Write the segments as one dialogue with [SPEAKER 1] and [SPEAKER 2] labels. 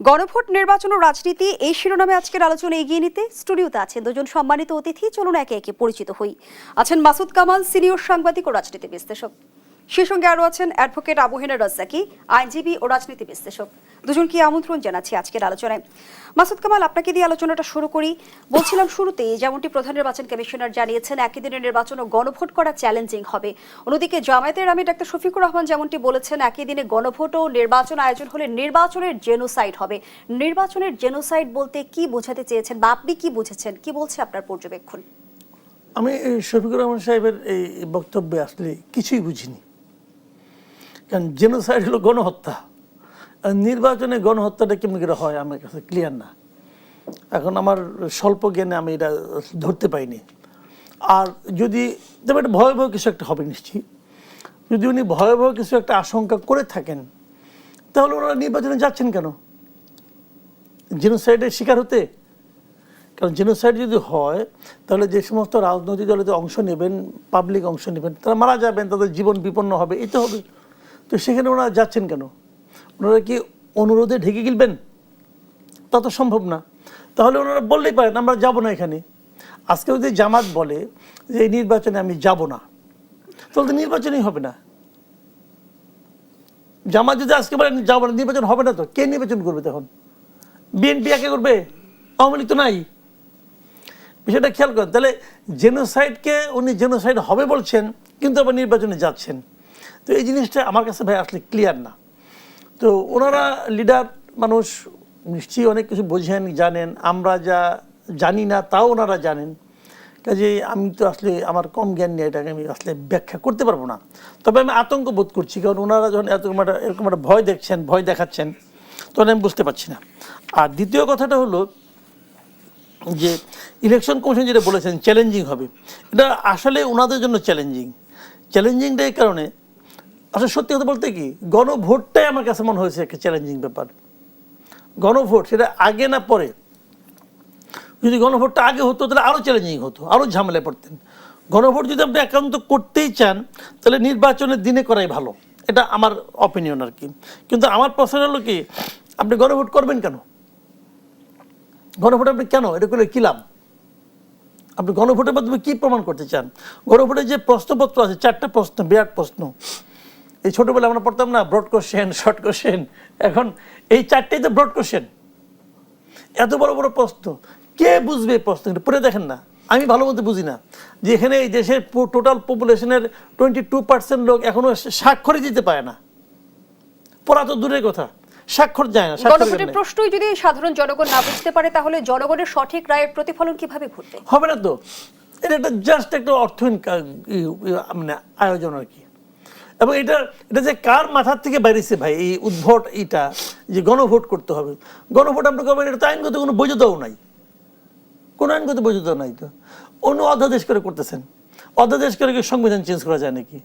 [SPEAKER 1] গণভোট নির্বাচন ও রাজনীতি, এই শিরোনামে আজকের আলোচনা এগিয়ে নিতে স্টুডিওতে আছেন দুজন সম্মানিত অতিথি। চলুন একে একে পরিচিত হই। আছেন মাসুদ কামাল, সিনিয়র সাংবাদিক ও রাজনীতি বিশ্লেষক। সে সঙ্গে আরও আছেন অ্যাডভোকেট আবুহেনা রাজ্জাকি, আইনজীবী ও রাজনীতি বিশ্লেষক। দুজনকে আমন্ত্রণ জানাচ্ছি আজকের আলোচনায়। মাসুদ কামাল, আপনাকে দিয়ে আলোচনাটা শুরু করি। বলছিলাম শুরুতেই যেমনটি প্রধান নির্বাচন কমিশনার জানিয়েছেন, একই দিনের নির্বাচন ও গণভোট করা চ্যালেঞ্জিং হবে। অন্যদিকে জামায়াতের আমি ডাক্তার শফিকুর রহমান যেমনটি বলেছেন, একই দিনে গণভোট ও নির্বাচন আয়োজন হলে নির্বাচনের জেনোসাইড হবে। নির্বাচনের জেনোসাইড বলতে কি বোঝাতে চেয়েছেন বা আপনি কি বুঝেছেন? কি বলছে আপনার পর্যবেক্ষণ?
[SPEAKER 2] আমি শফিকুর রহমান সাহেবের এই বক্তব্যে আসলে কিছুই বুঝিনি। কারণ জেনোসাইড হলো গণহত্যা। নির্বাচনে গণহত্যাটা কেমন করে হয় আমার কাছে ক্লিয়ার না। এখন আমার স্বল্প জ্ঞানে আমি এটা ধরতে পাইনি আর যদি, তবে এটা ভয়াবহ কিছু একটা হবে নিশ্চয়ই। যদি উনি ভয়াবহ কিছু একটা আশঙ্কা করে থাকেন, তাহলে ওনারা নির্বাচনে যাচ্ছেন কেন? জেনোসাইডের শিকার হতে? কারণ জেনোসাইড যদি হয়, তাহলে যে সমস্ত রাজনৈতিক দলেতে অংশ নেবেন পাবলিক অংশ নেবেন, তারা মারা যাবেন, তাদের জীবন বিপন্ন হবে এই তো হবে। তো সেখানে ওনারা যাচ্ছেন কেন? ওনারা কি অনুরোধে ঢেকে গিলবেন? তা তো সম্ভব না। তাহলে ওনারা বললেই পারেন, আমরা যাব না এখানে। আজকে যদি জামাত বলে যে এই নির্বাচনে আমি যাব না, তাহলে তো নির্বাচনই হবে না। জামাত যদি আজকে বলে যাব না, নির্বাচন হবে না তো? কে নির্বাচন করবে তখন? বিএনপি একে করবে? আওয়ামী লীগ তো নাই। বিষয়টা খেয়াল করেন, তাহলে জেনোসাইডকে উনি জেনোসাইড হবে বলছেন, কিন্তু আবার নির্বাচনে যাচ্ছেন। তো এই জিনিসটা আমার কাছে ভাই আসলে ক্লিয়ার না। তো ওনারা লিডার মানুষ, নিশ্চয়ই অনেক কিছু বোঝেন, জানেন, আমরা যা জানি না তাও ওনারা জানেন। কাজে আমি তো আসলে আমার কম জ্ঞান নিয়ে এটাকে আমি আসলে ব্যাখ্যা করতে পারব না। তবে আমি আতঙ্ক বোধ করছি, কারণ ওনারা যখন এত একটা, এরকম একটা ভয় দেখছেন, ভয় দেখাচ্ছেন, তখন আমি বুঝতে পারছি না। আর দ্বিতীয় কথাটা হলো যে ইলেকশন কমিশন যেটা বলেছেন চ্যালেঞ্জিং হবে। এটা আসলে ওনাদের জন্য চ্যালেঞ্জিং চ্যালেঞ্জিংটা এই কারণে আসলে সত্যি কথা বলতে কি, গণভোটটাই আমার কাছে মনে হয়েছে একটা চ্যালেঞ্জিং ব্যাপার। গণভোট, সেটা আগে না পরে? যদি গণভোটটা আগে হতো, তাহলে আরও চ্যালেঞ্জিং হতো আরও ঝামেলায় পড়তেন। গণভোট যদি আপনি একান্ত করতেই চান, তাহলে নির্বাচনের দিনে করাই ভালো। এটা আমার অপিনিয়ন আর কি। কিন্তু আমার প্রশ্ন হলো কি, আপনি গণভোট করবেন কেন? গণভোট আপনি কেন? এটা করলে কী লাভ? আপনি গণভোটের মাধ্যমে কী প্রমাণ করতে চান? গণভোটের যে প্রশ্নপত্র আছে, চারটা প্রশ্ন, বিরাট প্রশ্ন। এই ছোটোবেলায় আমরা পড়তাম না ব্রড কোশ্চেন শর্ট কোশ্চেন এখন এই চারটেই তো ব্রড কোশ্চেন এত বড় বড় প্রশ্ন। কে বুঝবে প্রশ্ন? পড়ে দেখেন না। আমি ভালো মতো বুঝি না যে এখানে এই দেশের টোটাল পপুলেশনের টোয়েন্টি টু পার্সেন্ট লোক এখনও স্বাক্ষরই দিতে পারে না। পড়া তো দূরের কথা। স্বাক্ষর যায় না
[SPEAKER 1] গণভোটের প্রশ্নই যদি সাধারণ জনগণ না বুঝতে পারে তাহলে জনগণের সঠিক রায়ের প্রতিফলন কীভাবে ঘটবে?
[SPEAKER 2] হবে না তো। এটা একটা জাস্ট একটা অর্থহীন মানে আয়োজন আর কি। এবং এটা এটা যে কার মাথার থেকে বাইরেছে ভাই, এই উদ্ভট এটা যে গণভোট করতে হবে। গণভোট আপনি করবেন এটা তো আইনগত কোনো বৈধতাও নাই। কোনো আইনগত বৈধতা নাই তো। অন্য অধ্যাদেশ করে করতেছেন। অধ্যাদেশ করে কি সংবিধান চেঞ্জ করা যায় নাকি?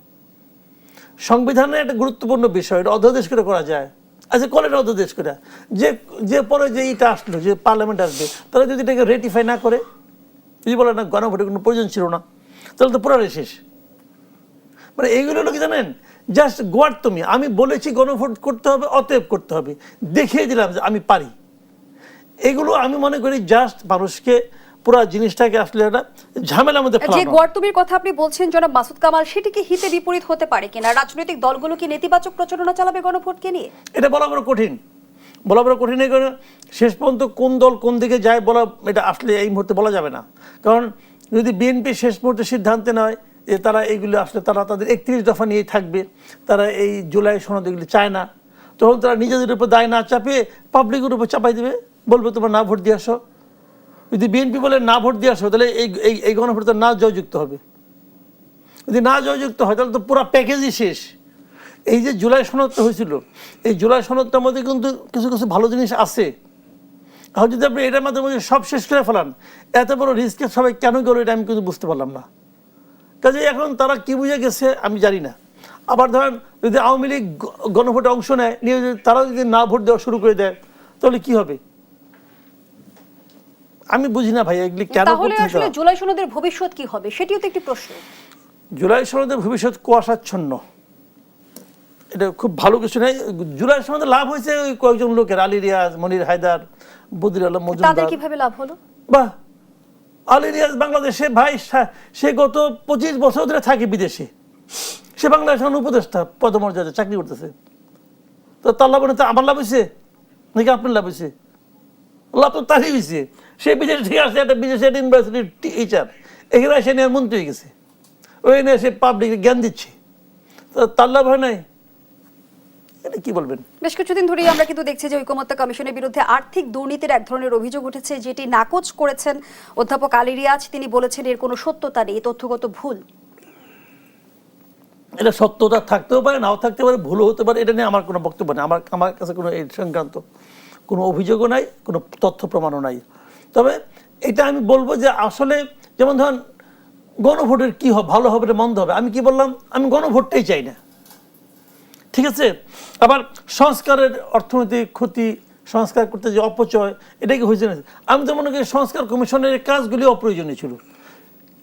[SPEAKER 2] সংবিধানের একটা গুরুত্বপূর্ণ বিষয়, এটা অধ্যাদেশ করে করা যায়। আচ্ছা কলের অধ্যাদেশ করে। যে যে পরে যে এইটা আসলো, যে পার্লামেন্ট আসবে, তারা যদি এটাকে রেটিফাই না করে, যদি বলে না গণভোটের কোনো প্রয়োজন ছিল না, তাহলে তো পুরারে শেষ। মানে এইগুলো হলো কি জানেন? জাস্ট গোয়ার তুমি। আমি বলেছি গণভোট করতে হবে অতএব করতে হবে। দেখিয়ে দিলাম যে আমি পারি। এগুলো আমি মনে করি জাস্ট মানুষকে পুরো জিনিসটাকে আসলে একটা ঝামেলার মধ্যে
[SPEAKER 1] যে
[SPEAKER 2] ফেলানো।
[SPEAKER 1] কথা আপনি বলছেন জনাব মাসুদ কামাল সেটি কি হিতে বিপরীত হতে পারে কিনা? রাজনৈতিক দলগুলো কি নেতিবাচক প্রচারণা চালাবে গণভোটকে নিয়ে?
[SPEAKER 2] এটা বলা বড় কঠিন। বলা বড় কঠিন এই শেষ পর্যন্ত কোন দল কোন দিকে যায় বলা এটা আসলে এই মুহূর্তে বলা যাবে না। কারণ যদি বিএনপি শেষ মুহূর্তে সিদ্ধান্ত নেয় যে তারা এইগুলো আসলে তারা তাদের একত্রিশ দফা নিয়েই থাকবে, তারা এই জুলাই সনদ এগুলো চায় না। তখন তারা নিজেদের উপর দায় না চাপিয়ে পাবলিকের উপর চাপাই দেবে। বলবে, তোমার না ভোট দিয়ে আসো। যদি বিএনপি বলে, না ভোট দিয়ে আসো, তাহলে এই এই গণভোট না জয়যুক্ত হবে। যদি না জয়যুক্ত হয়, তাহলে তো পুরো প্যাকেজই শেষ। এই যে জুলাই সনদটা হয়েছিল, এই জুলাই সনদটার মধ্যে কিন্তু কিছু কিছু ভালো জিনিস আছে। আর যদি আপনি এটার মাধ্যমে সব শেষ করে ফেলান, এত বড় রিস্কে সবাই কেন গেল, এটা আমি কিন্তু বুঝতে পারলাম না। কাজে এখন তারা কি বুঝে গেছে আমি জানি না। আবার ধরেন যদি আওয়ামী লীগ গণভোটে অংশ নেয় নিয়ে যদি যদি না ভোট দেওয়া শুরু করে দেয় তাহলে কি হবে? আমি বুঝি না ভাই এগুলি কেন
[SPEAKER 1] তাহলে আসলে জুলাই সনদের ভবিষ্যৎ কি হবে? সেটিও তো একটি প্রশ্ন।
[SPEAKER 2] জুলাই সনদের ভবিষ্যৎ কুয়াশাচ্ছন্ন। এটা খুব ভালো কিছু নাই। জুলাই তো লাভ হয়েছে ওই কয়েকজন লোকের আলী রিয়াজ মনির হায়দার বদির আলম মজুমদার।
[SPEAKER 1] তাদের কীভাবে লাভ হলো?
[SPEAKER 2] বাহ! আলী রিয়াজ বাংলাদেশে ভাই, সে গত পঁচিশ বছর ধরে থাকে বিদেশে। সে বাংলাদেশ এখন উপদেষ্টা পদমর্যাদা চাকরি করতেছে। তো তার লাভ তো আমার লাভ হয়েছে? নাকি আপনার লাভ হয়েছে? লাভ তো তারই হয়েছে। সে বিদেশ থেকে আসছে একটা বিদেশের ইউনিভার্সিটির টিচার এখানে সে নিয়ে মন্ত্রী হয়ে গেছে। ওই নিয়ে সে পাবলিক জ্ঞান দিচ্ছে। তো তার লাভ হয় নাই? এটা কি বলবেন?
[SPEAKER 1] বেশ কিছুদিন ধরেই আমরা কিন্তু দেখছি যে ঐকমত্য কমিশনের বিরুদ্ধে আর্থিক দুর্নীতির এক ধরনের অভিযোগ উঠেছে যেটি নাকচ করেছেন অধ্যাপক আলী রিয়াজ। তিনি বলেছেন এর কোনো সত্যতা নেই তথ্যগত ভুল।
[SPEAKER 2] এটা সত্যতা থাকতেও পারে নাও থাকতে পারে ভুলও হতে পারে এটা নিয়ে আমার কোনো বক্তব্য নেই। আমার আমার কাছে কোনো এই সংক্রান্ত কোনো অভিযোগও নাই কোনো তথ্য প্রমাণও নাই। তবে এটা আমি বলব যে আসলে যেমন ধরেন গণভোটের কি হবে ভালো হবে না মন্দ হবে? আমি কি বললাম? আমি গণভোটটাই চাই না। ঠিক আছে? আবার সংস্কারের অর্থনৈতিক ক্ষতি, সংস্কার করতে যে অপচয়, এটা কি হয়েছে না? আমি তো মনে করি সংস্কার কমিশনের কাজগুলি অপ্রয়োজনীয় ছিল।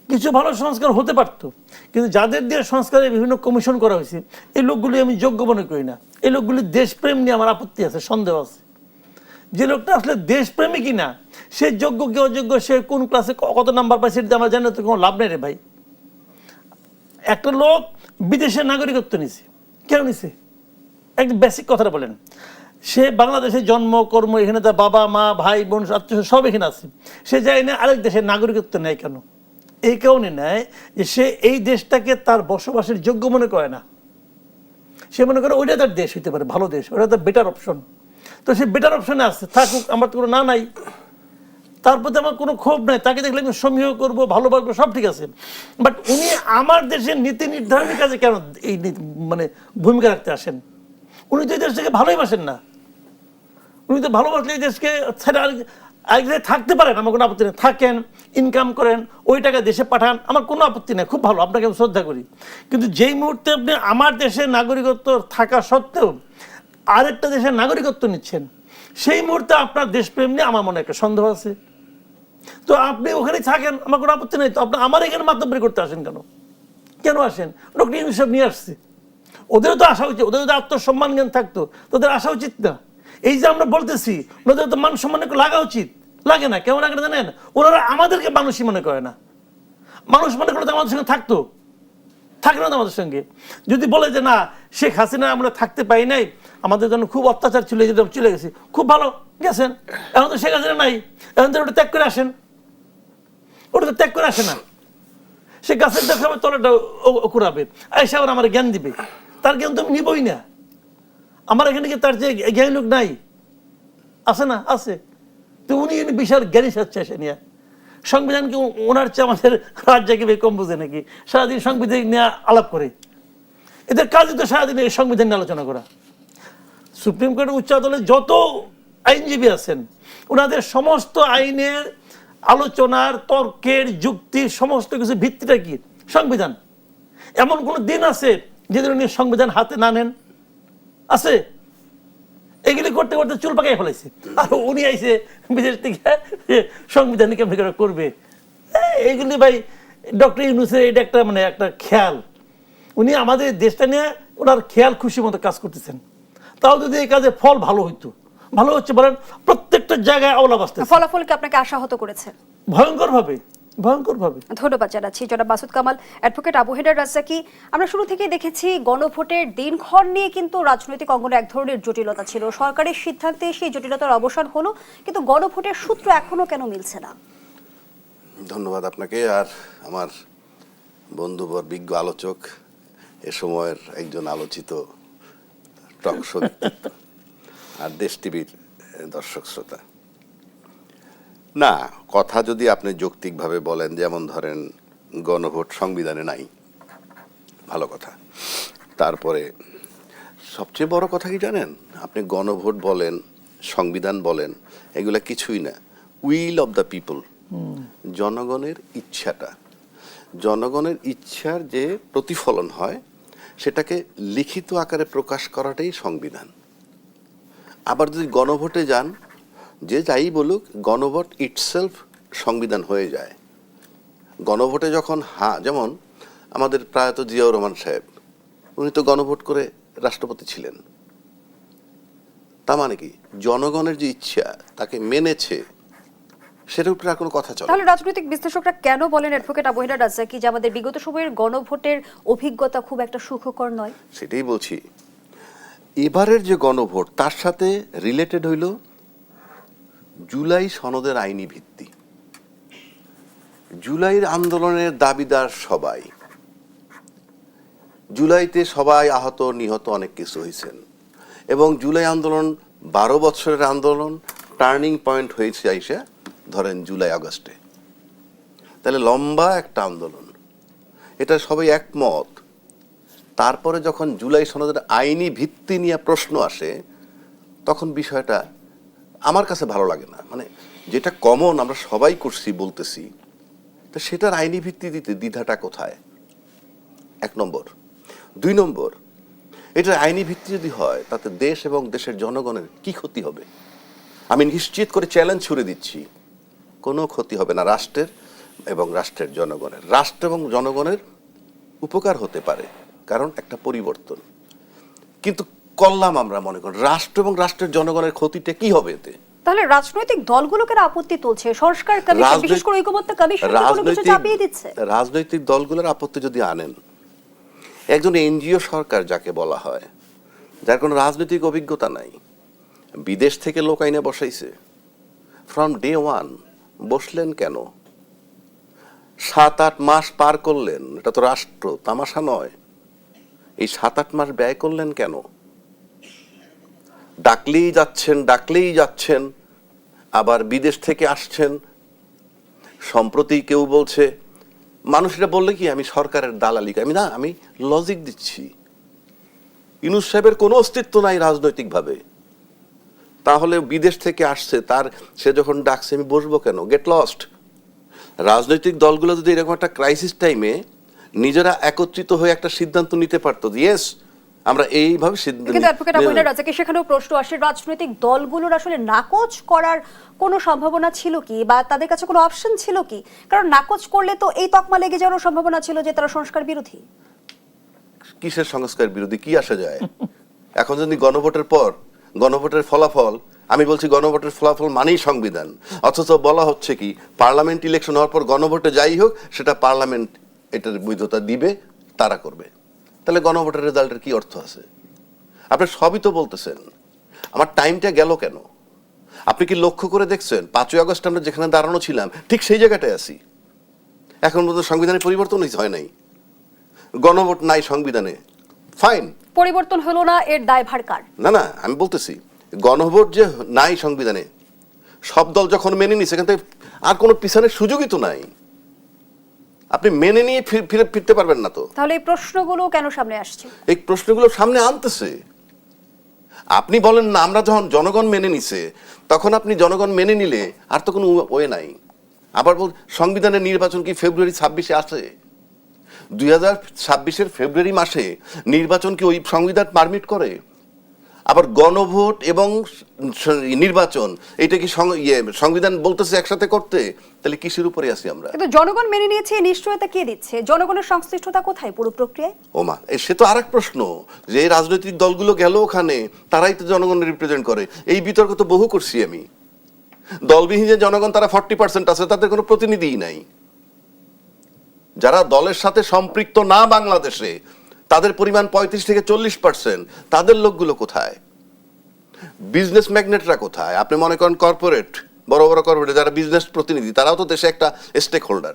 [SPEAKER 2] কিছু ভালো সংস্কার হতে পারতো, কিন্তু যাদের দিয়ে সংস্কারের বিভিন্ন কমিশন করা হয়েছে, এই লোকগুলি আমি যোগ্য মনে করি না। এই লোকগুলি দেশপ্রেম নিয়ে আমার আপত্তি আছে, সন্দেহ আছে। যে লোকটা আসলে দেশপ্রেমী কিনা সে যোগ্য কি অযোগ্য, সে কোন ক্লাসে কত নাম্বার পায় সেটা আমার জানা তো কোনো লাভ নেই রে ভাই। একটা লোক বিদেশের নাগরিকত্ব নিছে। কেন নিছে? একদম বেসিক কথাটা বলেন। সে বাংলাদেশে জন্ম, কর্ম, এখানে তার বাবা, মা, ভাই, বোন, আত্মীয় সব এখানে আছে। সে যায় না আরেক দেশের নাগরিকত্ব নেয় কেন। এই কারণে নেয় যে সে এই দেশটাকে তার বসবাসের যোগ্য মনে করে না। সে মনে করে ওইটা তার দেশ হইতে পারে, ভালো দেশ ওটা তার বেটার অপশন তো সে বেটার অপশনে আসছে, থাকুক, আমার তো কোনো না নাই। তার প্রতি আমার কোনো ক্ষোভ নাই, তাকে দেখলে আমি সমীহ করব, ভালো ভালোবাসবো সব ঠিক আছে। বাট উনি আমার দেশের নীতি নির্ধারণের কাজে কেন এই মানে ভূমিকা রাখতে আসেন? উনি তো এই দেশটাকে ভালোই বাসেন না। উনি তো ভালোবাসলে এই দেশকে ছেড়ে আরেক থাকতে পারেন, আমার কোনো আপত্তি নেই। থাকেন ইনকাম করেন, ওই টাকা দেশে পাঠান, আমার কোনো আপত্তি নেই, খুব ভালো, আপনাকে আমি শ্রদ্ধা করি। কিন্তু যেই মুহূর্তে আপনি আমার দেশের নাগরিকত্ব থাকা সত্ত্বেও আরেকটা দেশের নাগরিকত্ব নিচ্ছেন, সেই মুহূর্তে আপনার দেশপ্রেম নিয়ে আমার মনে একটা সন্দেহ আছে। তো আপনি ওখানে থাকেন, আমার কোনো আপত্তি নেই। তো আপনি আমার এখানে মাতব্বরি করতে আসেন কেন? কেন আসেন? ডক্টর ইউনুস সাহেব নিয়ে আসছে। ওদেরও তো আসা উচিত, ওদের যদি আত্মসম্মান জ্ঞান থাকতো, তোদের আসা উচিত না। এই যে আমরা বলতেছি ওদের তো মান সম্মান লাগা উচিত, লাগে না, কেমন লাগে জানেন? ওনারা আমাদেরকে মানুষই মনে করে না। মানুষ মনে করলে তো আমাদের সঙ্গে থাকতো, থাকে না তো আমাদের সঙ্গে। যদি বলে যে না, শেখ হাসিনা আমরা থাকতে পাই নাই, আমাদের জন্য খুব অত্যাচার ছিল, এই চলে গেছে, খুব ভালো, গেছেন? এখন তো শেখ হাসিনা নাই, এখন তো ওটা ত্যাগ করে আসেন। ওটা তো ত্যাগ করে আসে না। সে গাছের দেখাবে তলাটা কুড়াবে এসে আবার আমার জ্ঞান দিবে। তার জ্ঞান তো আমি নিবই না। আমার এখানে কি তার যে জ্ঞানী লোক নাই? আছে না? আছে। তো উনি বিশাল জ্ঞানী সাচ্ছে এসে নিয়ে। সংবিধান কি ওনার চেয়ে আমাদের রাজ্যকে কম বুঝে নাকি? সারাদিন সংবিধান নিয়ে আলাপ করে। এদের কাজই তো সারাদিন এই সংবিধান নিয়ে আলোচনা করা। সুপ্রিম কোর্টের উচ্চ আদালতে যত আইনজীবী আছেন, ওনাদের সমস্ত আইনের আলোচনার, তর্কের, যুক্তির সমস্ত কিছু ভিত্তিটা কি? সংবিধান। এমন কোন দিন আছে যেদিন উনি সংবিধান হাতে না নেন আছে? এগুলি করতে করতে চুল পাকাই ফেলাইছে। আর উনি আইসে বিদেশ থেকে সংবিধান কেমন করে করবে? এই, এইগুলি ভাই ডক্টর ইউনুসের এটা একটা মানে একটা খেয়াল। উনি আমাদের দেশটা নিয়ে ওনার খেয়াল খুশি মতো কাজ করতেছেন। তাও যদি এই কাজে ফল ভালো হইতো ভালো হচ্ছে বলেন প্রত্যেকটা জায়গায় আওলা বাঁচতেছে
[SPEAKER 1] ফলাফলকে আপনাকে আশাহত করেছে।
[SPEAKER 2] ভয়ঙ্কর ভাবে ভয়ঙ্কর ভাবে
[SPEAKER 1] ধন্যবাদ জানাচ্ছি জনাব মাসুদ কামাল অ্যাডভোকেট আবু হেডার রাজ্জাকি। আমরা শুরু থেকেই দেখেছি গণভোটের দিনক্ষণ নিয়ে কিন্তু রাজনৈতিক অঙ্গনে এক ধরনের জটিলতা ছিল। সরকারের সিদ্ধান্তে সেই জটিলতার অবসান হলো কিন্তু গণভোটের সূত্র এখনও কেন মিলছে না?
[SPEAKER 3] ধন্যবাদ আপনাকে। আর আমার বন্ধুবর বিজ্ঞ আলোচক এ সময়ের একজন আলোচিত টক আর দেশ টিভির দর্শক শ্রোতা। না কথা যদি আপনি যৌক্তিকভাবে বলেন যেমন ধরেন গণভোট সংবিধানে নাই। ভালো কথা। তারপরে সবচেয়ে বড় কথা কি জানেন? আপনি গণভোট বলেন সংবিধান বলেন এগুলা কিছুই না। Will of the people. জনগণের ইচ্ছাটা। জনগণের ইচ্ছার যে প্রতিফলন হয় সেটাকে লিখিত আকারে প্রকাশ করাটাই সংবিধান। আবার যদি গণভোটে যান যে যাই বলুক গণভোট ইটসেলফ সংবিধান হয়ে যায়। গণভোটে যখন হা যেমন আমাদের প্রয়াত জিয়াউর রহমান সাহেব উনি তো গণভোট করে রাষ্ট্রপতি ছিলেন। তা মানে কি? জনগণের যে ইচ্ছা তাকে মেনেছে সেটার উপরে আর কোনো কথা চলে
[SPEAKER 1] তাহলে রাজনৈতিক বিশ্লেষকরা কেন বলেন অ্যাডভোকেট আবহিনা রাজ্জাকি যে আমাদের বিগত সময়ের গণভোটের অভিজ্ঞতা খুব একটা সুখকর নয়?
[SPEAKER 3] সেটাই বলছি। এবারের যে গণভোট তার সাথে রিলেটেড হইল জুলাই সনদের আইনি ভিত্তি। জুলাইয়ের আন্দোলনের দাবিদার সবাই। জুলাইতে সবাই আহত, নিহত অনেক কিছু হয়েছেন। এবং জুলাই আন্দোলন বারো বছরের আন্দোলন, টার্নিং পয়েন্ট হয়েছে আইসা, ধরেন জুলাই আগস্টে। তাহলে লম্বা একটা আন্দোলন। এটা সবাই একমত। তারপরে যখন জুলাই সনদের আইনি ভিত্তি নিয়ে প্রশ্ন আসে, তখন বিষয়টা আমার কাছে ভালো লাগে না। মানে যেটা কমন আমরা সবাই করছি, বলতেছি, তো সেটার আইনি ভিত্তি দিতে দ্বিধাটা কোথায়? এক নম্বর। দুই নম্বর, এটার আইনি ভিত্তি যদি হয়, তাতে দেশ এবং দেশের জনগণের কি ক্ষতি হবে? আমি নিশ্চিত করে চ্যালেঞ্জ ছুড়ে দিচ্ছি, কোনো ক্ষতি হবে না রাষ্ট্রের এবং রাষ্ট্রের জনগণের। রাষ্ট্র এবং জনগণের উপকার হতে পারে, কারণ একটা পরিবর্তন। কিন্তু করলাম আমরা মনে করি রাষ্ট্র এবং রাষ্ট্রের জনগণের ক্ষতিটা কি হবে এতে?
[SPEAKER 1] তাহলে রাজনৈতিক দলগুলো কেন আপত্তি তুলছে? সংস্কার কমিশন বিশেষ করে ঐকমত্য কমিশন কোনো কিছু চাপিয়ে দিচ্ছে।
[SPEAKER 3] রাজনৈতিক দলগুলোর আপত্তি যদি আনেন একজন এনজিও সরকার যাকে বলা হয় যার কোনো রাজনৈতিক অভিজ্ঞতা নাই বিদেশ থেকে লোক আইনে বসাইছে ফ্রম ডে ওয়ান বসলেন কেন? সাত আট মাস পার করলেন এটা তো রাষ্ট্র তামাশা নয়। এই সাত আট মাস ব্যয় করলেন কেন? ডাকলেই যাচ্ছেন ডাকলেই যাচ্ছেন, আবার বিদেশ থেকে আসছেন। সম্প্রতি কেউ বলছে, মানুষরা বললে কি, আমি সরকারের দালালি। আমি না, আমি লজিক দিচ্ছি। ইউনুস সাহেবের কোনো অস্তিত্ব নাই রাজনৈতিকভাবে। তাহলে বিদেশ থেকে আসছে, তার, সে যখন ডাকছে, আমি বসবো কেন? গেট লস্ট রাজনৈতিক দলগুলো যদি এরকম একটা ক্রাইসিস টাইমে নিজেরা একত্রিত হয়ে একটা সিদ্ধান্ত নিতে পারতো ইয়েস আমরা এইভাবে
[SPEAKER 1] কিন্তু অ্যাডভোকেট সেখানেও প্রশ্ন আসে রাজনৈতিক দলগুলোর আসলে নাকচ করার কোনো সম্ভাবনা ছিল কি? বা তাদের কাছে কোনো অপশন ছিল কি? কারণ নাকচ করলে তো এই তকমা লেগে যাওয়ার সম্ভাবনা ছিল যে তারা সংস্কার বিরোধী।
[SPEAKER 3] কিসের সংস্কার বিরোধী? কি আসা যায়? এখন যদি গণভোটের পর গণভোটের ফলাফল আমি বলছি গণভোটের ফলাফল মানেই সংবিধান। অথচ বলা হচ্ছে কি পার্লামেন্ট ইলেকশন হওয়ার পর গণভোটে যাই হোক সেটা পার্লামেন্ট এটার বৈধতা দিবে তারা করবে। তাহলে গণভোটের রেজাল্টের কি অর্থ আছে? আপনি সবই তো বলতেছেন। আমার টাইমটা গেল কেন? আপনি কি লক্ষ্য করে দেখছেন? পাঁচই আগস্ট আমরা যেখানে দাঁড়ানো ছিলাম ঠিক সেই জায়গাটায় আছি। এখন পর্যন্ত সংবিধানের পরিবর্তন হয় নাই? গণভোট নাই সংবিধানে। ফাইন
[SPEAKER 1] পরিবর্তন হলো না এর দায়ভার কার?
[SPEAKER 3] না না আমি বলতেছি গণভোট যে নাই সংবিধানে সব দল যখন মেনে নি সেখান থেকে আর কোনো পিছনের সুযোগই তো নাই। আপনি মেনে নিয়ে ফির- ফিরে ফিরতে পারবেন না তো।
[SPEAKER 1] তাহলে এই প্রশ্নগুলো কেন সামনে আসছে?
[SPEAKER 3] এই প্রশ্নগুলো সামনে আনতেছে। আপনি বলেন না আমরা যখন জনগণ মেনে নিছে তখন আপনি জনগণ মেনে নিলে আর তো কোনো ওয়ে নাই। আবার বল সংবিধানের নির্বাচন কি ফেব্রুয়ারি ছাব্বিশে আসে? দুই হাজার ছাব্বিশের ফেব্রুয়ারি মাসে নির্বাচন কি ওই সংবিধান পারমিট করে? আবার গণভোট এবং নির্বাচন এটা কি ইয়ে সংবিধান বলতেছে একসাথে করতে? তাহলে কিসের উপরে আছি আমরা?
[SPEAKER 1] কিন্তু জনগণ মেনে নিয়েছে নিশ্চয়তা কে দিচ্ছে? জনগণের সংশ্লিষ্টতা কোথায় পুরো প্রক্রিয়ায়?
[SPEAKER 3] ওমা সে তো আরেক প্রশ্ন যে রাজনৈতিক দলগুলো গেল ওখানে তারাই তো জনগণ রিপ্রেজেন্ট করে। এই বিতর্ক তো বহু করছি আমি। দলবিহীন যে জনগণ তারা ফর্টি পার্সেন্ট আছে তাদের কোনো প্রতিনিধিই নাই। যারা দলের সাথে সম্পৃক্ত না বাংলাদেশে তাদের পরিমাণ পঁয়ত্রিশ থেকে চল্লিশ পার্সেন্ট তাদের লোকগুলো কোথায়? বিজনেস ম্যাগনেটরা কোথায়? আপনি মনে করেন কর্পোরেট বড় বড় কর্পোরেট যারা বিজনেস প্রতিনিধি, তারাও তো দেশে একটা স্টেক হোল্ডার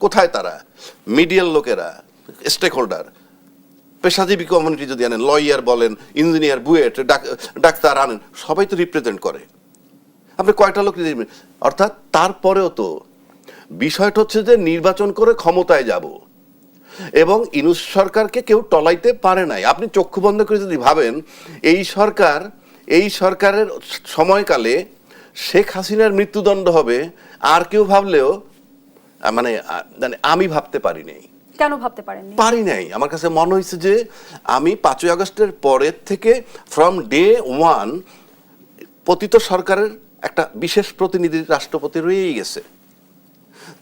[SPEAKER 3] কোথায় তারা? মিডিয়াল লোকেরা স্টেক হোল্ডার পেশাজীবী কমিউনিটি যদি আনেন লয়ার বলেন ইঞ্জিনিয়ার বুয়েট, ডাক- ডাক্তার আনেন, সবাই তো রিপ্রেজেন্ট করে। আপনি কয়টা লোক অর্থাৎ তারপরেও তো বিষয়টা হচ্ছে যে নির্বাচন করে ক্ষমতায় যাব। এবং ইনুস সরকারকে কেউ টলাইতে পারে নাই। আপনি চক্ষু বন্ধ করে যদি ভাবেন এই সরকার এই সরকারের সময়কালে শেখ হাসিনার মৃত্যুদণ্ড হবে আর কেউ ভাবলেও মানে মানে আমি ভাবতে পারি নাই।
[SPEAKER 1] কেন ভাবতে পারেননি?
[SPEAKER 3] পারি নাই। আমার কাছে মনে হয়েছে যে আমি পাঁচই আগস্টের পরের থেকে ফ্রম ডে ওয়ান পতিত সরকারের একটা বিশেষ প্রতিনিধি রাষ্ট্রপতি রয়েই গেছে।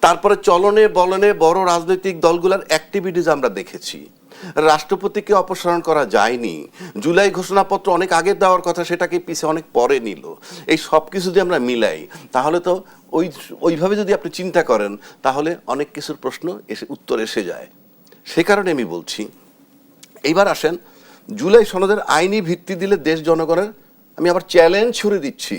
[SPEAKER 3] তারপরে চলনে, বলনে বড় রাজনৈতিক দলগুলোর অ্যাক্টিভিটিস আমরা দেখেছি। রাষ্ট্রপতিকে অপসারণ করা যায়নি। জুলাই ঘোষণাপত্র অনেক আগে দেওয়ার কথা, সেটাকে পিছে অনেক পরে নিল। এই সব কিছু যদি আমরা মিলাই, তাহলে তো ওই, ওইভাবে যদি আপনি চিন্তা করেন, তাহলে অনেক কিছুর প্রশ্ন এসে, উত্তর এসে যায়। সে কারণে আমি বলছি, এইবার আসেন, জুলাই সনদের আইনি ভিত্তি দিলে দেশ জনগণের, আমি আবার চ্যালেঞ্জ ছুড়ে দিচ্ছি,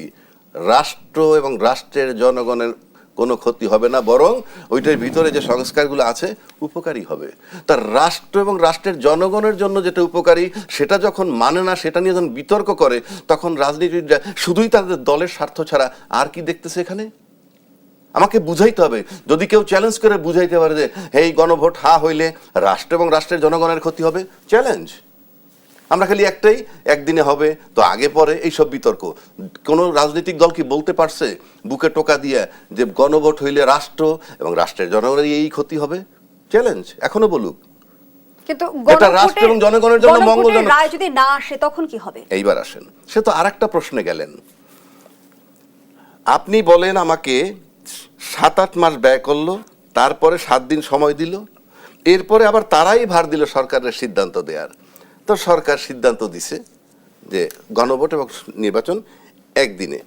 [SPEAKER 3] রাষ্ট্র এবং রাষ্ট্রের জনগণের কোনো ক্ষতি হবে না, বরং ওইটার ভিতরে যে সংস্কারগুলো আছে উপকারী হবে। তার রাষ্ট্র এবং রাষ্ট্রের জনগণের জন্য যেটা উপকারী, সেটা যখন মানে না, সেটা নিয়ে যখন বিতর্ক করে, তখন রাজনীতিবিদরা শুধুই তাদের দলের স্বার্থ ছাড়া আর কি দেখতেছে এখানে? আমাকে বুঝাইতে হবে। যদি কেউ চ্যালেঞ্জ করে বুঝাইতে পারে যে এই গণভোট হা হইলে রাষ্ট্র এবং রাষ্ট্রের জনগণের ক্ষতি হবে? চ্যালেঞ্জ আমরা খালি একটাই একদিনে হবে তো আগে পরে এইসব বিতর্ক। কোন রাজনৈতিক দল কি বলতে পারছে বুকে টোকা দিয়ে যে গণভোট হইলে রাষ্ট্র এবং রাষ্ট্রের জনগণের এই ক্ষতি হবে? চ্যালেঞ্জ এখনও বলুক।
[SPEAKER 1] কিন্তু
[SPEAKER 3] রাষ্ট্র এবং জনগণের জন্য মঙ্গলজনক।
[SPEAKER 1] রায় যদি না আসে তখন কি হবে?
[SPEAKER 3] এইবার আসেন। সে তো আর একটা প্রশ্নে গেলেন। আপনি বলেন আমাকে সাত আট মাস ব্যয় করল তারপরে সাত দিন সময় দিল এরপরে আবার তারাই ভার দিল সরকারের সিদ্ধান্ত দেওয়ার তো সরকার সিদ্ধান্ত দিছে যে গণভোট এবং নির্বাচন একদিনে।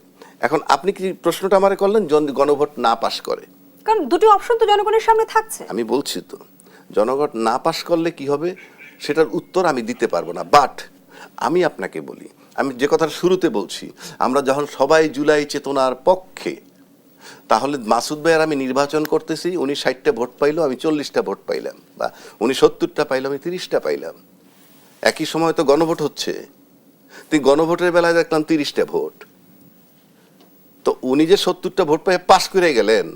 [SPEAKER 3] এখন আপনি কি প্রশ্নটা আমারে করলেন? গণভোট না পাশ করে।
[SPEAKER 1] কারণ দুটি অপশন তো জনগণের সামনে থাকছে।
[SPEAKER 3] আমি বলছি তো জনগণ না পাশ করলে কি হবে? সেটার উত্তর আমি দিতে পারব না বাট আমি আপনাকে বলি আমি যে কথার শুরুতে বলছি আমরা যখন সবাই জুলাই চেতনার পক্ষে তাহলে মাসুদ ভাইয়ের আমি নির্বাচন করতেছি উনি ষাটটা ভোট পাইলো আমি চল্লিশটা ভোট পাইলাম বা উনি সত্তরটা পাইলো আমি তিরিশটা পাইলাম। একই সময় তো গণভোট হচ্ছে। তিনি গণভোটের বেলায় দেখলাম তিরিশটা ভোট। তো উনি যে সত্তরটা ভোট পেয়ে পাশ করে গেলেন,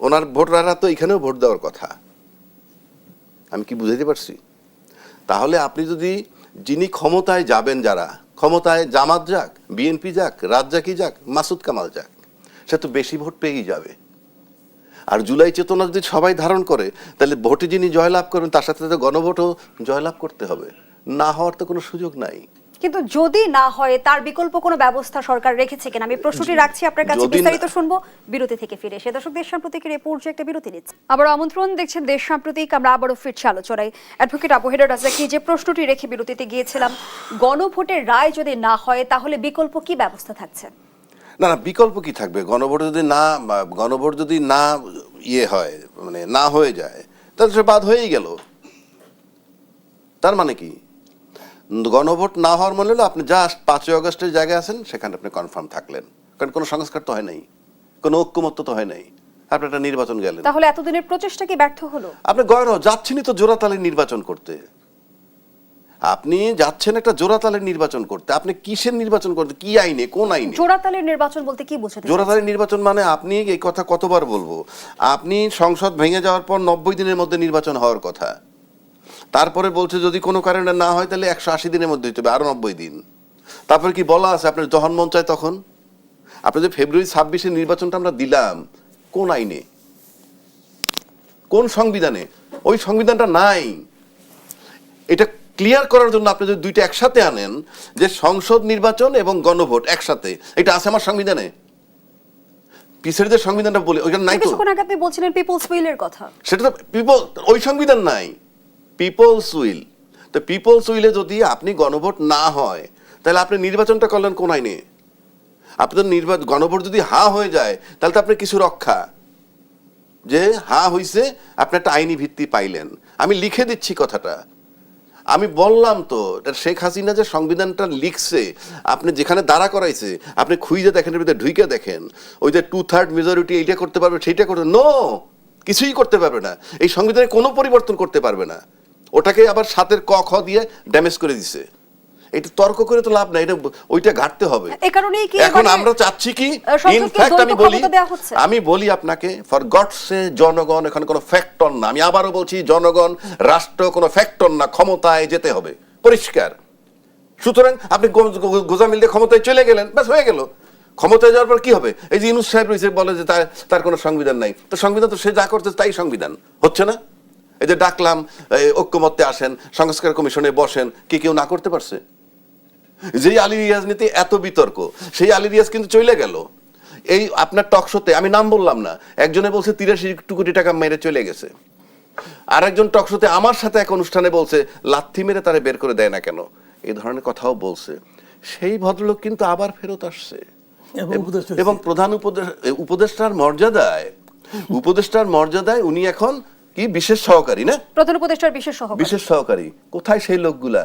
[SPEAKER 3] ওনার ভোটাররা তো এখানেও ভোট দেওয়ার কথা। আমি কি বুঝাইতে পারছি? তাহলে আপনি যদি, যিনি ক্ষমতায় যাবেন যারা, ক্ষমতায় জামাত যাক, বিএনপি যাক রাজ্জাকি যাক, মাসুদ কামাল যাক, সে তো বেশি ভোট পেয়েই যাবে। আর জুলাই চেতনা যদি সবাই ধারণ করে তাহলে ভোটে যিনি জয়লাভ করবেন তার সাথে সাথে গণভোটও জয়লাভ করতে হবে। না হওয়ার তো কোনো সুযোগ নাই।
[SPEAKER 1] কিন্তু যদি না হয় তার বিকল্প কোনো ব্যবস্থা সরকার রেখেছে কিনা? আমি প্রশ্নটি রাখছি আপনার কাছে বিস্তারিত শুনব বিরতি থেকে ফিরে। এসে দর্শক দেশ সাম্প্রতিকের এই পর্যায়ে একটা বিরতি নিচ্ছে। আবার আমন্ত্রণ দেখছেন দেশ সাম্প্রতিক আমরা আবারও ফিরছি আলোচনায়। অ্যাডভোকেট আবহেডার রাজাকি যে প্রশ্নটি রেখে বিরতিতে গিয়েছিলাম গণভোটের রায় যদি না হয় তাহলে বিকল্প কি ব্যবস্থা থাকছে?
[SPEAKER 3] না না বিকল্প কি থাকবে? গণভোট যদি না গণভোট যদি না ইয়ে হয় মানে না হয়ে যায় তাহলে সে বাদ হয়েই গেল। তার মানে কি? গণভোট না হওয়ার মনে হলো আপনি জাস্ট পাঁচই অগস্টের জায়গায় আছেন সেখানে আপনি কনফার্ম থাকলেন। কারণ কোনো সংস্কার তো হয় নাই কোনো ঐক্যমত্য তো হয় নাই। আপনি একটা নির্বাচন গেলেন।
[SPEAKER 1] তাহলে এতদিনের প্রচেষ্টা কি ব্যর্থ হলো?
[SPEAKER 3] আপনি গয়র যাচ্ছেনই তো জোড়াতালে নির্বাচন করতে। আপনি যাচ্ছেন একটা জোড়াতালে নির্বাচন করতে। আপনি কিসের নির্বাচন করতে? কি আইনে? কোন আইনে?
[SPEAKER 1] জোড়াতালের নির্বাচন বলতে কি বোঝাতে
[SPEAKER 3] জোড়াতালি নির্বাচন মানে আপনি এই কথা কতবার বলব? আপনি সংসদ ভেঙে যাওয়ার পর নব্বই দিনের মধ্যে নির্বাচন হওয়ার কথা। তারপরে বলছে যদি কোনো কারণে না হয় তাহলে একশো আশি দিনের মধ্যে হইতে হবে আরও নব্বই দিন। তারপরে কি বলা আছে আপনার যখন মন চায় তখন? আপনি যে ফেব্রুয়ারি ছাব্বিশে নির্বাচনটা আমরা দিলাম কোন আইনে? কোন সংবিধানে? ওই সংবিধানটা নাই। এটা ক্লিয়ার করার জন্য আপনি যদি দুইটা একসাথে আনেন যে সংসদ নির্বাচন এবং গণভোট একসাথে এটা আছে আমার সংবিধানে? পিসের যে সংবিধানটা বলে ওইখানে নাই তো।
[SPEAKER 1] কিছুক্ষণ আগে আপনি বলছিলেন পিপলস উইলের কথা।
[SPEAKER 3] সেটা তো পিপল ওই সংবিধান নাই। পিপলস উইল তো পিপলস উইলে যদি আপনি গণভোট না হয় তাহলে আপনি নির্বাচনটা করলেন কোন আইনে? আপনি তো নির্বাচন গণভোট যদি হা হয়ে যায় তাহলে তো আপনি কিছু রক্ষা। যে হা হইছে আপনি একটা আইনি ভিত্তি পাইলেন। আমি লিখে দিচ্ছি কথাটা। আমি বললাম তো শেখ হাসিনা যে সংবিধানটা লিখছে, আপনি যেখানে দাঁড়া করাইছে, আপনি খুঁজে দেখেন ভিতরে ঢুইকে দেখেন, ওই যে টু থার্ড মেজরিটি এইটা করতে পারবে, সেইটা করতে নো কিছুই করতে পারবে না। এই সংবিধানে কোনো পরিবর্তন করতে পারবে না। ওটাকে আবার সাতের ক, খ দিয়ে ড্যামেজ করে দিছে। এটা তর্ক করে তো লাভ নাই এটা ওইটা ঘাটতে হবে। এখন আমরা চাচ্ছি কি? ইনফ্যাক্ট আমি বলি? আমি বলি আপনাকে ফর গডসে জনগণ এখানে কোনো ফ্যাক্টর না। আমি আবারও বলছি জনগণ রাষ্ট্র কোনো ফ্যাক্টর না ক্ষমতায় যেতে হবে। পরিষ্কার। সুতরাং আপনি গোজামিল দিয়ে ক্ষমতায় চলে গেলেন ব্যাস হয়ে গেল। ক্ষমতায় যাওয়ার পর কি হবে? এই যে ইনুস সাহেব রয়েছে বলে যে তার তার কোনো সংবিধান নাই। তো সংবিধান তো সে যা করছে তাই সংবিধান। হচ্ছে না? এই যে ডাকলাম ঐক্যমত্যে আসেন সংস্কার কমিশনে বসেন কি কেউ না করতে পারছে? যেই আলী রিয়াজ নীতি এত বিতর্ক সেই আলী রিয়াজ কিন্তু চলে গেল। এই আপনার টকশোতে আমি নাম বললাম না একজনে বলছে তিরাশি কোটি টাকা মেরে চলে গেছে। আর একজন টকশোতে আমার সাথে এক অনুষ্ঠানে বলছে লাথি মেরে তারে বের করে দেয় না কেন? এই ধরনের কথাও বলছে। সেই ভদ্রলোক কিন্তু আবার ফেরত আসছে।
[SPEAKER 2] এবং
[SPEAKER 3] প্রধান উপদেশ উপদেষ্টার মর্যাদায় উপদেষ্টার মর্যাদায় উনি এখন কি বিশেষ সহকারী না?
[SPEAKER 1] প্রধান উপদেষ্টার বিশেষ সহকারী।
[SPEAKER 3] বিশেষ সহকারী। কোথায় সেই লোকগুলা?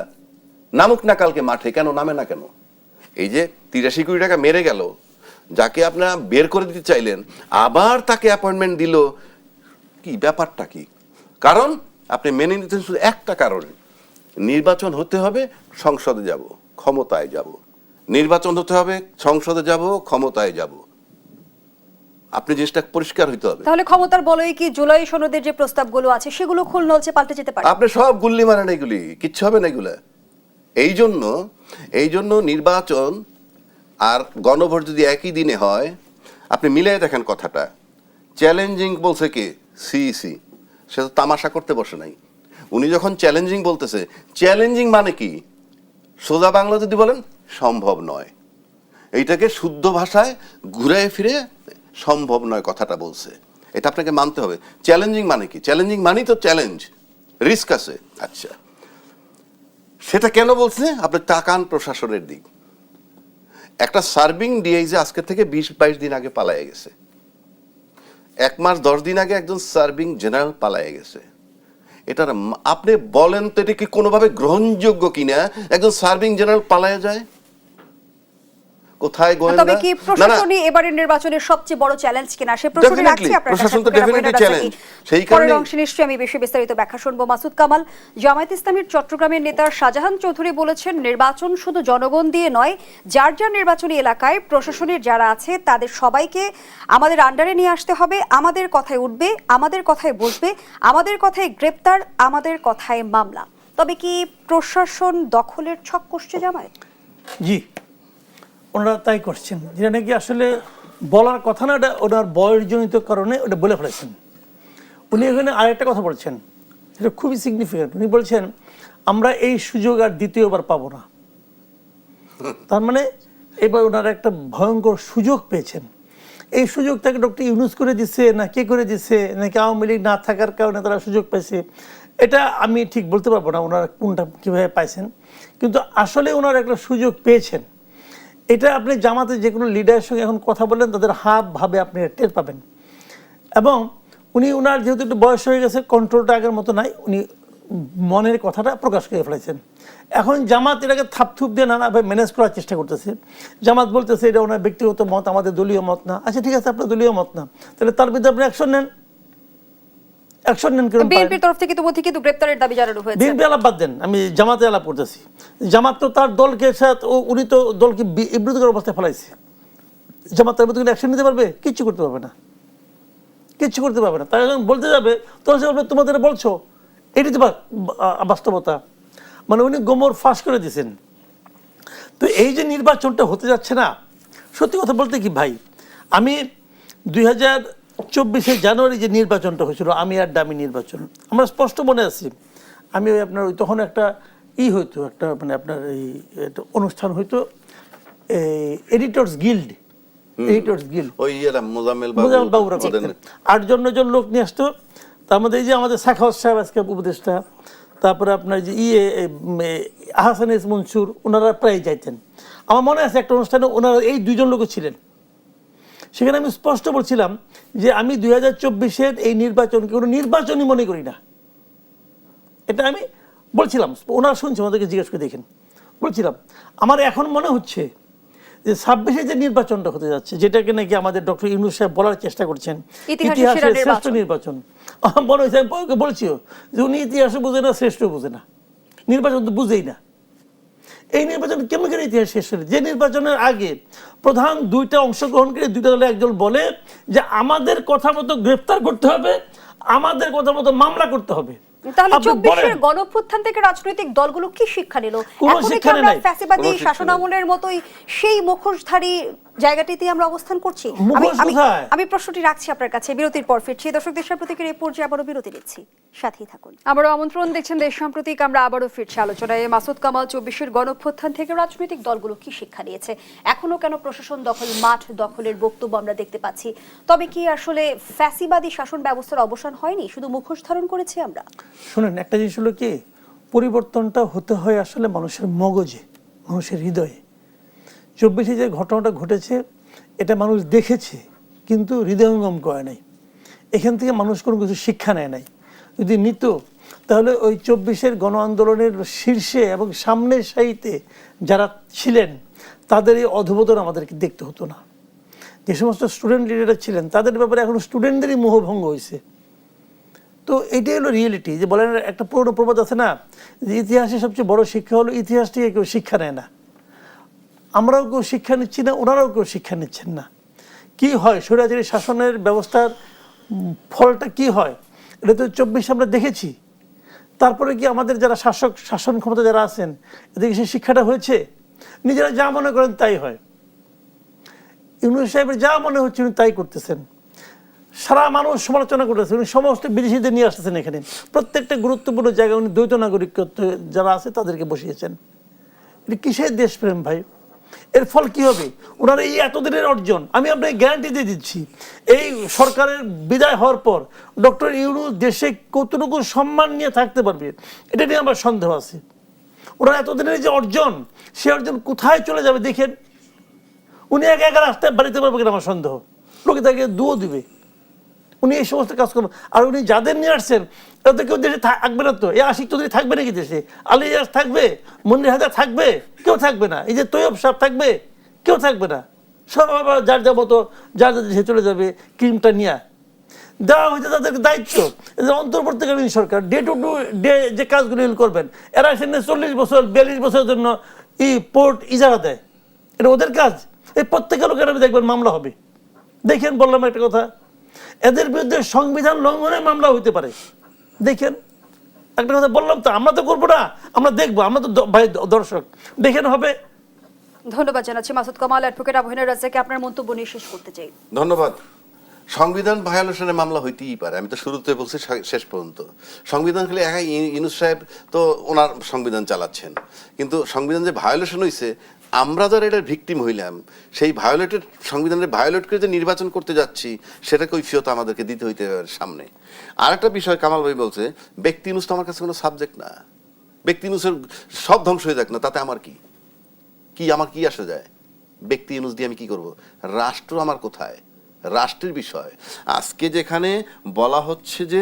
[SPEAKER 3] নামুক না কালকে মাঠে কেন নামে না কেন? এই যে তিরাশি কোটি টাকা মেরে গেল যাকে আপনারা বের করে দিতে চাইলেন আবার তাকে অ্যাপয়েন্টমেন্ট দিল কি ব্যাপারটা কি? কারণ আপনি মেনে নিতেন শুধু একটা কারণ নির্বাচন হতে হবে সংসদে যাব ক্ষমতায় যাব। নির্বাচন হতে হবে সংসদে যাব ক্ষমতায় যাব। আপনি জিনিসটা পরিষ্কার হইতে হবে।
[SPEAKER 1] তাহলে ক্ষমতার বলয় কি জুলাই সনদের যে প্রস্তাবগুলো আছে সেগুলো খুল নলচে পাল্টে যেতে পারে?
[SPEAKER 3] আপনি সব গুল্লি মারেন এগুলি কিচ্ছু হবে না এগুলা। এই জন্য এই জন্য নির্বাচন আর গণভোট যদি একই দিনে হয়, আপনি মিলিয়ে দেখেন কথাটা। চ্যালেঞ্জিং বলছে কে? সিইসি সে তো তামাশা করতে বসে নাই। উনি যখন চ্যালেঞ্জিং বলতেছে চ্যালেঞ্জিং মানে কি? সোজা বাংলা যদি বলেন, সম্ভব নয়। এইটাকে শুদ্ধ ভাষায় ঘুরে ফিরে সম্ভব নয় কথাটা বলছে। এটা আপনাকে মানতে হবে। চ্যালেঞ্জিং মানে কি? চ্যালেঞ্জিং মানেই তো চ্যালেঞ্জ রিস্ক আছে। আচ্ছা। সেটা কেন বলছে? আপনি তাকান প্রশাসনের দিক। একটা সার্ভিং ডিআইজি আজকে থেকে বিশ বাইশ দিন আগে পালায়ে গেছে। এক মাস দশ দিন আগে একজন সার্ভিং জেনারেল পালায়ে গেছে। এটার আপনি বলেন তো এটা কি কোনোভাবে গ্রহণযোগ্য কিনা? একজন সার্ভিং জেনারেল পালায়ে যায়? কোথায় গোয়েন্দা?
[SPEAKER 1] তবে কি প্রশাসনই এবারের নির্বাচনের সবচেয়ে বড় চ্যালেঞ্জ কিনা? সে প্রশ্নটি রাখছি আপনার
[SPEAKER 3] প্রশাসন তো challenge।
[SPEAKER 1] কি?
[SPEAKER 3] সেই কারণেই-
[SPEAKER 1] অংশে নিশ্চয়ই আমি বেশি বিস্তারিত ব্যাখ্যা শুনব। মাসুদ কামাল জামায়াত ইসলামীর চট্টগ্রামের নেতা শাহজাহান চৌধুরী বলেছেন নির্বাচন শুধু জনগণ দিয়ে নয় যার যার নির্বাচনী এলাকায় প্রশাসনের যারা আছে তাদের সবাইকে আমাদের আন্ডারে নিয়ে আসতে হবে। আমাদের কথায় উঠবে আমাদের কথায় বসবে আমাদের কথায় গ্রেপ্তার আমাদের কথায় মামলা। তবে কি প্রশাসন দখলের ছক কষছে জামায়াত?
[SPEAKER 2] জি ওনারা তাই করছেন। যেটা নাকি আসলে বলার কথা না ওটা ওনার বয়সজনিত কারণে ওটা বলে ফেলেছেন। উনি এখানে আরেকটা কথা বলছেন, সেটা খুবই সিগনিফিকেন্ট উনি বলছেন, আমরা এই সুযোগ আর দ্বিতীয়বার পাবো না। তার মানে এবার ওনারা একটা ভয়ঙ্কর সুযোগ পেয়েছেন। এই সুযোগ তাকে ডক্টর ইউনুস করে দিচ্ছে না কে করে দিচ্ছে নাকি আওয়ামী লীগ না থাকার কারণে তারা সুযোগ পেয়েছে, এটা আমি ঠিক বলতে পারব না ওনারা কোনটা কীভাবে পাইছেন। কিন্তু আসলে ওনারা একটা সুযোগ পেয়েছেন। এটা আপনি জামাতে যে কোনো লিডারের সঙ্গে এখন কথা বললেন, তাদের হাব ভাবে আপনি টের পাবেন। এবং উনি ওনার যেহেতু একটু বয়স হয়ে গেছে কন্ট্রোলটা আগের মতো নাই, উনি মনের কথাটা প্রকাশ করে ফেলেছেন। এখন জামাত এটাকে থাপথুপ দিয়ে নানাভাবে ম্যানেজ করার চেষ্টা করতেছে। জামাত বলতেছে, এটা ওনার ব্যক্তিগত মত, আমাদের দলীয় মত না। আচ্ছা ঠিক আছে, আপনার দলীয় মত না। তাহলে তার বিরুদ্ধে আপনি অ্যাকশন নেন। অ্যাকশন নেন
[SPEAKER 1] বিএনপির তরফ থেকে কিন্তু গ্রেপ্তারের দাবি জানানো হয়েছে।
[SPEAKER 2] বিএনপি আলাপ বাদ দেন আমি জামাতে আলাপ করতেছি। জামাত তো তার দলকে সাথে উনি তো দলকে বিব্রতকর অবস্থায় ফেলাইছে। জামাত তার বিরুদ্ধে অ্যাকশন নিতে পারবে? কিচ্ছু করতে পারবে না। কিচ্ছু করতে পারবে না। তারা যখন বলতে যাবে তখন সে বলবে তোমাদের বলছো? এটি তো বাস্তবতা। মানে উনি গোমর ফাঁস করে দিয়েছেন। তো এই যে নির্বাচনটা হতে যাচ্ছে না সত্যি কথা বলতে কি ভাই? আমি দুই হাজার চব্বিশে জানুয়ারি যে নির্বাচনটা হয়েছিল আমি আর দামি নির্বাচন। আমার স্পষ্ট মনে আছে। আমি ওই আপনার ওই তখন একটা ই হইতো একটা মানে আপনার এই অনুষ্ঠান হইতো এডিটর্স গিল্ড এডিটর্স গিল্ড
[SPEAKER 3] ওই ইয়েরা বাবু
[SPEAKER 2] মোজাম্মেল বাবুরা আটজন নজন লোক নিয়ে আসতো। তার মধ্যে এই যে আমাদের সাখাওয়াত সাহেব আজকে উপদেষ্টা তারপরে আপনার যে ইয়ে আহসান ইস মনসুর ওনারা প্রায় যাইতেন। আমার মনে আছে একটা অনুষ্ঠানে ওনারা এই দুজন লোকও ছিলেন। সেখানে আমি স্পষ্ট বলছিলাম যে আমি দুই হাজার চব্বিশের এই নির্বাচনকে কোনো নির্বাচনই মনে করি না। এটা আমি বলছিলাম ওনারা শুনছে ওনাদেরকে জিজ্ঞেস করে দেখেন। বলছিলাম আমার এখন মনে হচ্ছে যে ছাব্বিশে যে নির্বাচনটা হতে যাচ্ছে যেটাকে নাকি আমাদের ডক্টর ইউনুস সাহেব বলার চেষ্টা করছেন
[SPEAKER 1] ইতিহাসের
[SPEAKER 2] শ্রেষ্ঠ
[SPEAKER 1] নির্বাচন।
[SPEAKER 2] মনে হয়েছে আমি বলছিও যে উনি ইতিহাসও বুঝে না শ্রেষ্ঠ বুঝে না। নির্বাচন তো বুঝেই না। এই নির্বাচন কেমন করে ইতিহাস শেষ হলো? যে নির্বাচনের আগে প্রধান দুইটা অংশগ্রহণকারী দুইটা দলে একজন বলে যে আমাদের কথা মতো গ্রেফতার করতে হবে আমাদের কথা মতো মামলা করতে হবে।
[SPEAKER 1] তাহলে চব্বিশের গণপুত্থান থেকে রাজনৈতিক দলগুলো কি শিক্ষা নিল?
[SPEAKER 2] কোনো
[SPEAKER 1] কি আমরা ফ্যাসিবাদী
[SPEAKER 3] কোনো
[SPEAKER 1] শাসন আমলের মতোই সেই মুখোশধারী জায়গাটিতে আমরা অবস্থান করছি। আমি আমি আমি প্রশ্নটি রাখছি আপনার কাছে বিরতির পর ফিরছি। দর্শক দেশের প্রতীকের এই পর্যায়ে আবারও বিরতি নিচ্ছি। সাথেই থাকুন। আবারও আমন্ত্রণ দেখছেন দেশ সাম্প্রতিক আমরা আবারও ফিরছি আলোচনায়। মাসুদ কামাল চব্বিশের গণঅভ্যুত্থান থেকে রাজনৈতিক দলগুলো কি শিক্ষা নিয়েছে? এখনও কেন প্রশাসন দখল মাঠ দখলের বক্তব্য আমরা দেখতে পাচ্ছি। তবে কি আসলে ফ্যাসিবাদী শাসন ব্যবস্থার অবসান হয়নি? শুধু মুখোশ ধারণ করেছি আমরা।
[SPEAKER 2] শুনেন একটা জিনিস হলো কি? পরিবর্তনটা হতে হয় আসলে মানুষের মগজে মানুষের হৃদয়ে। চব্বিশে যে ঘটনাটা ঘটেছে, এটা মানুষ দেখেছে, কিন্তু হৃদয়ঙ্গম করে নাই। এখান থেকে মানুষ কোনো কিছু শিক্ষা নেয় নাই। যদি নিত, তাহলে ওই চব্বিশের গণ আন্দোলনের শীর্ষে এবং সামনের সারিতে যারা ছিলেন, তাদের এই অধবোধন আমাদেরকে দেখতে হতো না। যে সমস্ত স্টুডেন্ট লিডাররা ছিলেন, তাদের ব্যাপারে এখন স্টুডেন্টদেরই মোহভঙ্গ হয়েছে। তো এটাই হলো রিয়েলিটি যে বলেন একটা পুরনো প্রবাদ আছে না, যে ইতিহাসে সবচেয়ে বড় শিক্ষা হলো, ইতিহাস থেকে কেউ শিক্ষা নেয় না। আমরাও কেউ শিক্ষা নিচ্ছি না, ওনারাও কেউ শিক্ষা নিচ্ছেন না। কি হয়? স্বৈরাচারী শাসনের ব্যবস্থার ফলটা কি হয়? এটা তো চব্বিশে আমরা দেখেছি। তারপরে কি আমাদের যারা শাসক, শাসন ক্ষমতা যারা আছেন এদিকে সেই শিক্ষাটা হয়েছে? নিজেরা যা মনে করেন তাই হয়। ইউনুস সাহেবের যা মনে হচ্ছে উনি তাই করতেছেন। সারা মানুষ সমালোচনা করতেছে। উনি সমস্ত বিদেশিদের নিয়ে আসতেছেন এখানে। প্রত্যেকটা গুরুত্বপূর্ণ জায়গায় উনি দ্বৈত নাগরিকত্ব যারা আছে তাদেরকে বসিয়েছেন। এটা কিসের দেশপ্রেম ভাই? এর ফল কি হবে? ওনার এই এতদিনের অর্জন, আমি আপনাকে গ্যারান্টি দিয়ে দিচ্ছি। এই সরকারের বিদায় হওয়ার পর ডক্টর ইউরু দেশে কতটুকু সম্মান নিয়ে থাকতে পারবে, এটা নিয়ে আমার সন্দেহ আছে। ওনার এতদিনের যে অর্জন, সে অর্জন কোথায় চলে যাবে দেখেন? উনি একা একা রাস্তায় বাড়িতে পারবে কিনা আমার সন্দেহ। লোকে তাকে দুও দিবে। উনি এই সমস্ত কাজ করবেন। আর উনি যাদের নিয়ে আসছেন, তাদের কেউ দেশে থাকবে না তো। এই আশিক চৌধুরী থাকবে নাকি দেশে? আলী ইয়াস থাকবে? মন্দির হাজার থাকবে? কেউ থাকবে না। এই যে তৈয়ব সাহেব থাকবে? কেউ থাকবে না। সব আবার যার যা মতো, যার যার দেশে চলে যাবে ক্রিমটা নিয়ে। দেওয়া হয়েছে তাদেরকে দায়িত্ব। অন্তর্বর্তীকালীন সরকার ডে টু ডু ডে যে কাজগুলো করবেন, এরা সেখানে চল্লিশ বছর, বিয়াল্লিশ বছরের জন্য ই পোর্ট ইজারা দেয়। এটা ওদের কাজ। এই প্রত্যেকের লোকের আমি দেখবেন মামলা হবে। দেখেন বললাম একটা কথা। এদের বিরুদ্ধে সংবিধান লঙ্ঘনের মামলা হইতে পারে। দেখেন একটা কথা বললাম তো আমরা তো করব না আমরা দেখব আমরা তো ভাই দর্শক। দেখেন হবে।
[SPEAKER 1] ধন্যবাদ জানাচ্ছি মাসুদ কামাল অ্যাডভোকেট আবহিনের রাজ্জাকে আপনার মন্তব্য নিয়ে শেষ করতে চাই?
[SPEAKER 3] ধন্যবাদ। সংবিধান ভায়োলেশনের মামলা হইতেই পারে আমি তো শুরুতে বলছি শেষ পর্যন্ত। সংবিধান খেলে একা ই- ইউনুস সাহেব তো ওনার সংবিধান চালাচ্ছেন। কিন্তু সংবিধান যে ভায়োলেশন হয়েছে আমরা যারা এটার ভিকটিম হইলাম, সেই ভায়োলেটের সংবিধানের ভায়োলেট করে যে নির্বাচন করতে যাচ্ছি, সেটা কৈফিয়ত আমাদেরকে দিতে হইতে হবে সামনে। আর একটা বিষয় কামাল ভাই বলছে, ব্যক্তি তো আমার কাছে কোনো সাবজেক্ট না। ব্যক্তি ইউনুসের সব ধ্বংস হয়ে যাক না, তাতে আমার কি? কি আমার কি আসে যায়? ব্যক্তি ইউনুস দিয়ে আমি কি করব? রাষ্ট্র আমার কোথায়? রাষ্ট্রের বিষয়। আজকে যেখানে বলা হচ্ছে যে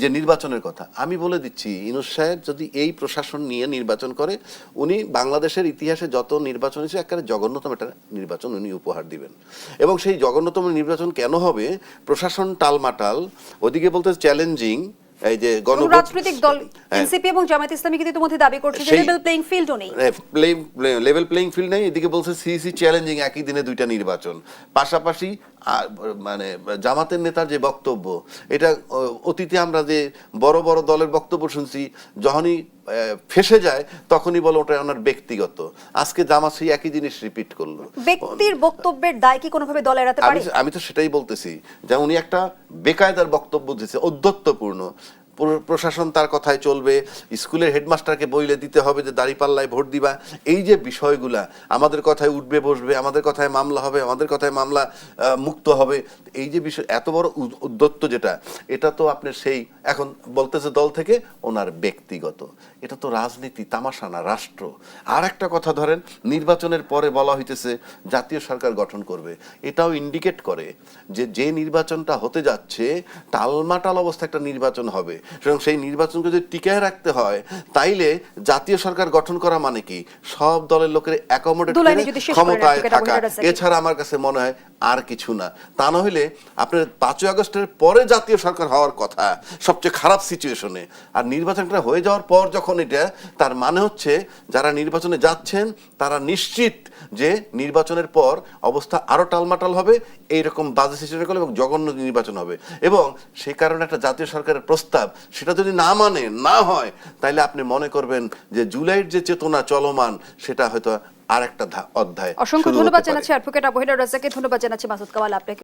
[SPEAKER 3] যে নির্বাচনের কথা আমি বলে দিচ্ছি ইনুস সাহেব যদি এই প্রশাসন নিয়ে নির্বাচন করে উনি বাংলাদেশের ইতিহাসে যত নির্বাচন হয়েছে একেবারে জঘন্যতম একটা নির্বাচন উনি উপহার দিবেন। এবং সেই জঘন্যতম নির্বাচন কেন হবে? প্রশাসন টালমাটাল ওদিকে বলতে চ্যালেঞ্জিং এই যে গণ
[SPEAKER 1] রাজনৈতিক দল
[SPEAKER 3] হ্যাঁ।
[SPEAKER 1] এনসিপি এবং জামায়াত ইসলামী কিন্তু ইতিমধ্যে দাবি করছে যে লেভেল প্লেইং ফিল্ডও নেই।
[SPEAKER 3] লেভেল প্লেইং ফিল্ড নেই এদিকে বলছে সিইসি চ্যালেঞ্জিং একই দিনে দুইটা নির্বাচন। পাশাপাশি মানে জামাতের নেতার যে বক্তব্য এটা অতীতে আমরা যে বড় বড় দলের বক্তব্য শুনছি যখনই ফেসে যায় তখনই বলো ওটা ওনার ব্যক্তিগত। আজকে জামাত সেই একই জিনিস রিপিট করল।
[SPEAKER 1] ব্যক্তির বক্তব্যের দায় কি কোনোভাবে দল এড়াতে
[SPEAKER 3] আমি
[SPEAKER 1] পারে?
[SPEAKER 3] আমি তো সেটাই বলতেছি যে উনি একটা বেকায়দার বক্তব্য দিয়েছে প্র- প্রশাসন তার কথায় চলবে, স্কুলের হেডমাস্টারকে বইলে দিতে হবে যে দাঁড়িপাল্লায় ভোট দিবা। এই যে বিষয়গুলা, আমাদের কথায় উঠবে, বসবে, আমাদের কথায় মামলা হবে, আমাদের কথায় মামলা মুক্ত হবে, এই যে বিষয়, এত বড় উদ- উদ্যত্ত যেটা, এটা তো আপনার সেই, এখন বলতেছে দল থেকে, ওনার ব্যক্তিগত। এটা তো রাজনীতি, তামাশা না, রাষ্ট্র। আর একটা কথা ধরেন, নির্বাচনের পরে বলা হইতেছে, জাতীয় সরকার গঠন করবে। এটাও ইন্ডিকেট করে যে যে নির্বাচনটা হতে যাচ্ছে টালমাটাল অবস্থা একটা নির্বাচন হবে। সুতরাং সেই নির্বাচনকে যদি টিকায় রাখতে হয় তাইলে জাতীয় সরকার গঠন করা মানে কি? সব দলের লোকের অ্যাকোমোডেট ক্ষমতায় থাকা। এছাড়া আমার কাছে মনে হয় আর কিছু না। তা না হলে আপনার পাঁচই আগস্টের পরে জাতীয় সরকার হওয়ার কথা সবচেয়ে খারাপ সিচুয়েশনে আর নির্বাচনটা হয়ে যাওয়ার পর যখন এটা তার মানে হচ্ছে যারা নির্বাচনে যাচ্ছেন তারা নিশ্চিত যে নির্বাচনের পর অবস্থা আরও টালমাটাল হবে এইরকম বাজে সিচুয়েশন করবে এবং জঘন্য নির্বাচন হবে। এবং সেই কারণে একটা জাতীয় সরকারের প্রস্তাব সেটা যদি না মানে না হয় তাহলে আপনি মনে করবেন যে জুলাইয়ের যে চেতনা চলমান সেটা হয়তো আর একটা অধ্যায়
[SPEAKER 1] অসংখ্য ধন্যবাদ জানাচ্ছি অ্যাডভোকেট আবহিনা রাজাকে ধন্যবাদ জানাচ্ছি মাসুদ কামাল আপনাকে।